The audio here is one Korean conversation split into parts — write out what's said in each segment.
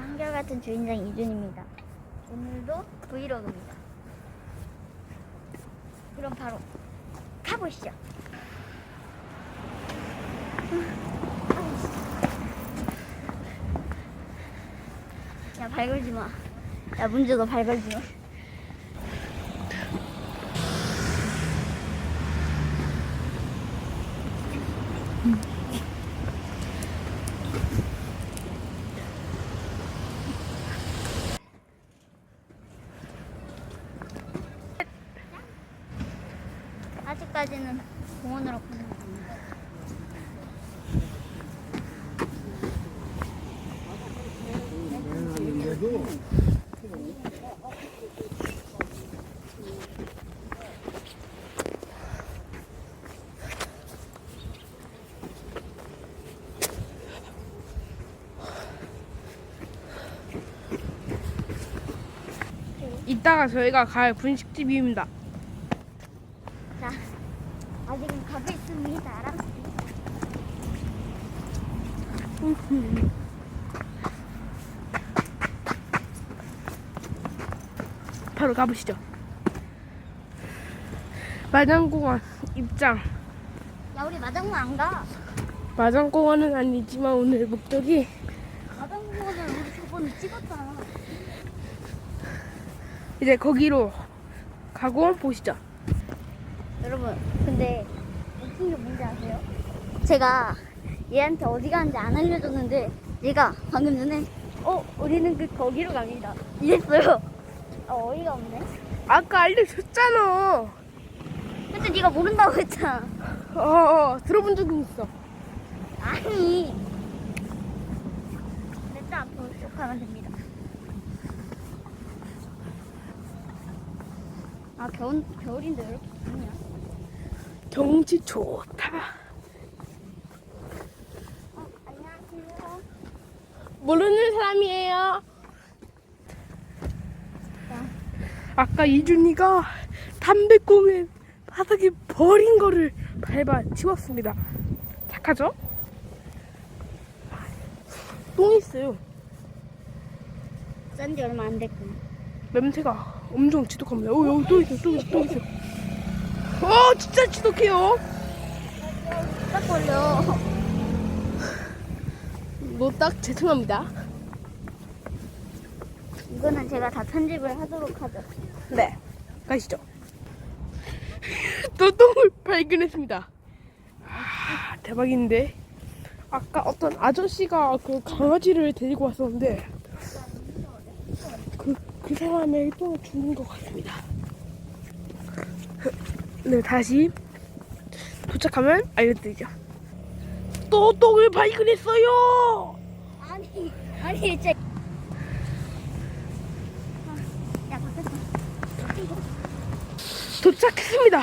한결같은 주인장 이준입니다. 오늘도 브이로그입니다. 그럼 바로 가보시죠. 야, 발 걸지 마. 야, 문제도 발 걸지 마. 아직까지는 공원으로 가는 중입니다. 이따가 저희가 갈 분식집입니다. 자, 아직은 가겠습니다. 바로 가보시죠. 마장공원 입장. 야, 우리 마장구 안 가. 마장공원은 아니지만 오늘 목적이 마장구는 우리 저번에 찍었잖아. 이제 거기로 가고 보시죠. 여러분, 근데 웃긴 게 뭔지 아세요? 제가 얘한테 어디 가는지 안 알려줬는데 얘가 방금 전에 어, 우리는 그 거기로 갑니다. 이랬어요. 어, 어이가 없네. 아까 알려줬잖아. 근데 네가 모른다고 했잖아. 어, 어 들어본 적은 있어. 아니. 일단 앞으로 쭉 가면 됩니다. 아, 겨울, 겨울인데 왜 이렇게 덥냐? 경치 좋다. 어, 안녕하세요. 모르는 사람이에요. 자, 아까 이준이가 담배꽁을 바닥에 버린 거를 밟아 치웠습니다. 착하죠? 똥 있어요. 싼지 얼마 안 됐구나. 냄새가 엄청 지독합니다. 오, 여기 또 있어, 또 있어, 또 있어. 어, 진짜 지독해요. 딱 걸려. 노딱 죄송합니다. 이거는 제가 다 편집을 하도록 하죠. 네, 가시죠. 또 똥을 발견했습니다. 아, 대박인데. 아까 어떤 아저씨가 그 강아지를 데리고 왔었는데 그, 그 사람의 똥을 죽는 것 같습니다. 네, 다시 도착하면 알려드리죠. 또 똥을 발견했어요! 아니, 아니, 진짜. 아, 야. 도착했습니다.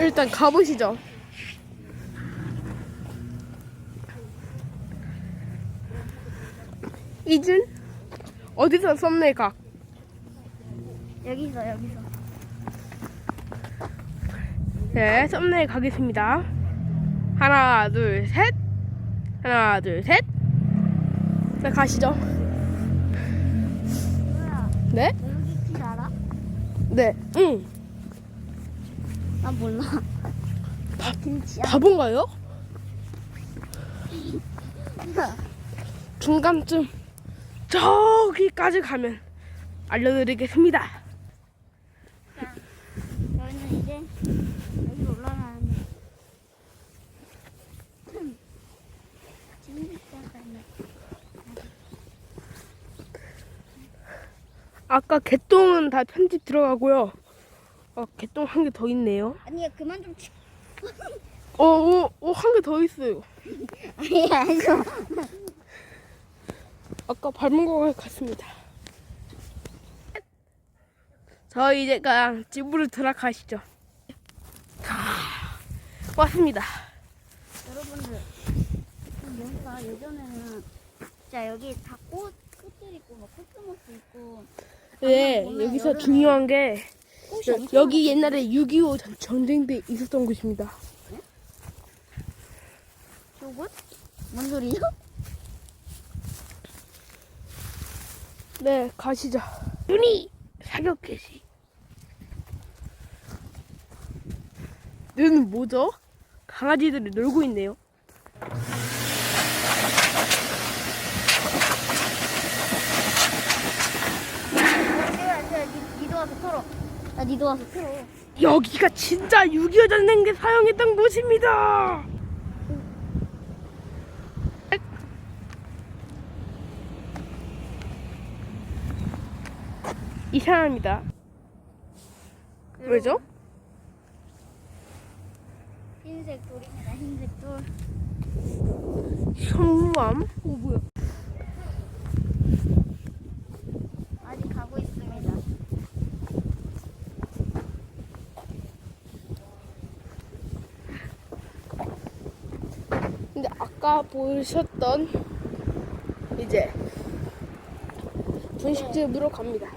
일단 가보시죠. 이준 어디서 썸네일 각? 여기서, 여기서. 네, 썸네일 가겠습니다. 하나, 둘, 셋. 하나, 둘, 셋. 자, 가시죠. 뭐야, 네? 너 여기 길 알아? 네. 응. 나 몰라. 김치야. 바본가요? 중간쯤 저기까지 가면 알려드리겠습니다. 자, 저희는 이제 여기로 올라가는데. 지금 시작하네. 아까 개똥은 다 편집 들어가고요. 어, 개똥 한 개 더 있네요. 아니야, 그만 좀 치. 어, 어, 어, 한 개 더 있어요. 아니야, 이거. 아까 밟은 거 같습니다. 저희 이제 그냥 집으로 들어가시죠. 자, 왔습니다. 여러분들, 여기가 예전에는 진짜 여기 다 꽃, 꽃들 있고, 막 코스모스 있고. 왜 여기서 중요한 게 여기 옛날에 6.25 전쟁 때 있었던 곳입니다. 저건? 뭔 소리요? 네, 가시죠. 눈이 사격 개시. 눈 뭐죠? 강아지들이 놀고 있네요. 와서 털어. 야, 니도 와서 털어. 여기가 진짜 6.25 전쟁에 사용했던 곳입니다. 이상합니다. 왜죠? 흰색 돌입니다. 흰색 돌. 현무암? 오 뭐야? 아직 가고 있습니다. 근데 아까 보셨던 이제 분식집으로 갑니다.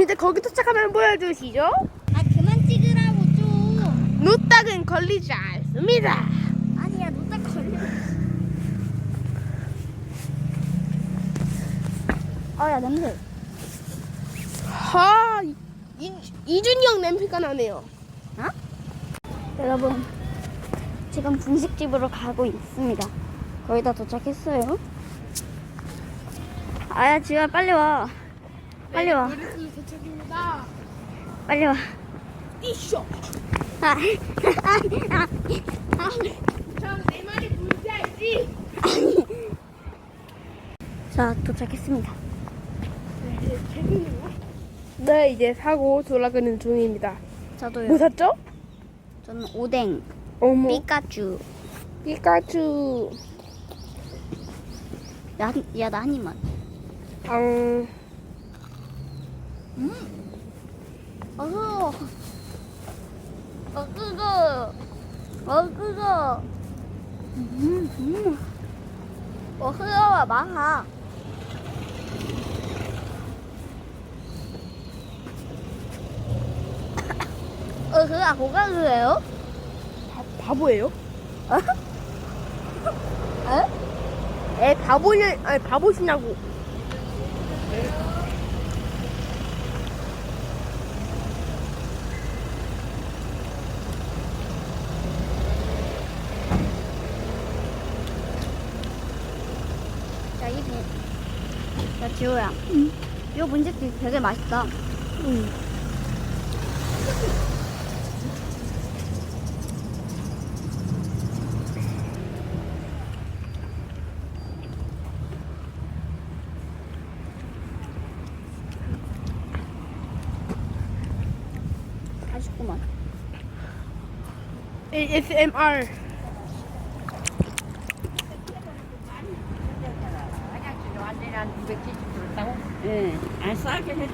이제 거기 도착하면 보여주시죠. 아 그만 찍으라고 좀. 노딱은 걸리지 않습니다. 아니야 노딱 걸려. 어야 냄새. 하, 이, 이, 이준이 형 냄새가 나네요. 여러분 지금 분식집으로 가고 있습니다. 거의 다 도착했어요. 아야 지금 빨리 와. 빨리 와. 우리 도착입니다. 빨리 와. 이쇼. 아, 아, 아, 아. 참내 말이 뭔지 알지? 자 도착했습니다. 네, 이제 사고 돌아가는 중입니다. 저도요. 뭐 샀죠? 저는 오뎅, 어머, 피카츄. 피카츄. 야, 야, 나 한 입만. 앙. 어서. 어, 그거. 어, 그거. 음, 음. 어, 마 그거 뭐가 그래요? 바, 바보예요? 어? 어? 에 바보냐? 아니 바보시냐고. 야, 이 분. 야, 지호야. 응. 이거 문제집 되게 맛있다. 응. 맛있구만. ASMR. 완전히 970 들었다고? 예. 싸게 해.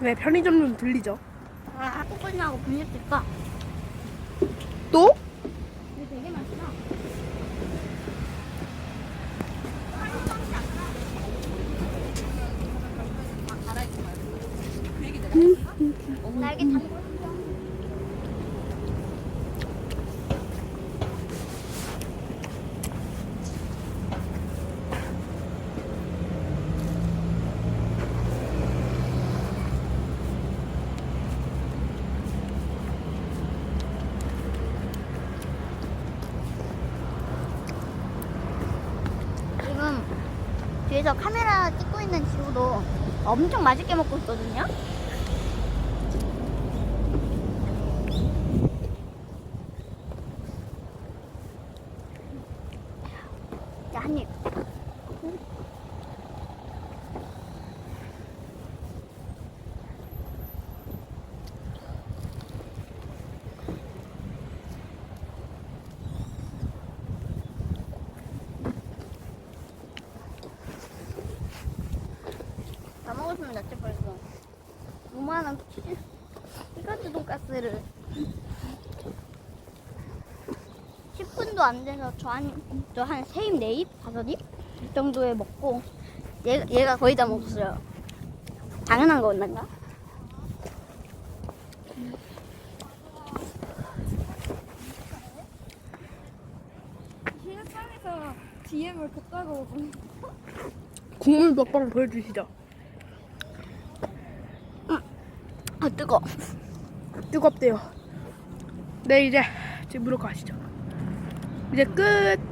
네, 편의점 좀 들리죠? 아, 분식집 가. 또? 이거 되게 맛있다. 날개 다 지금 뒤에서 카메라 찍고 있는 지우도 엄청 맛있게 먹고 있거든요. 자, 한 입. 다 먹었으면 낫지 벌써. 요만한 피카츄 돈가스를. 10분도 안 돼서 저한저한 세 입, 네 입, 다섯 입 정도에 먹고 얘 얘가 거의 다 먹었어요. 당연한 건가? 실상에서 DM을 보내. 국물 먹방 보여주시죠. 아 뜨거. 뜨겁대요. 네 이제 집으로 가시죠. 이제 끝.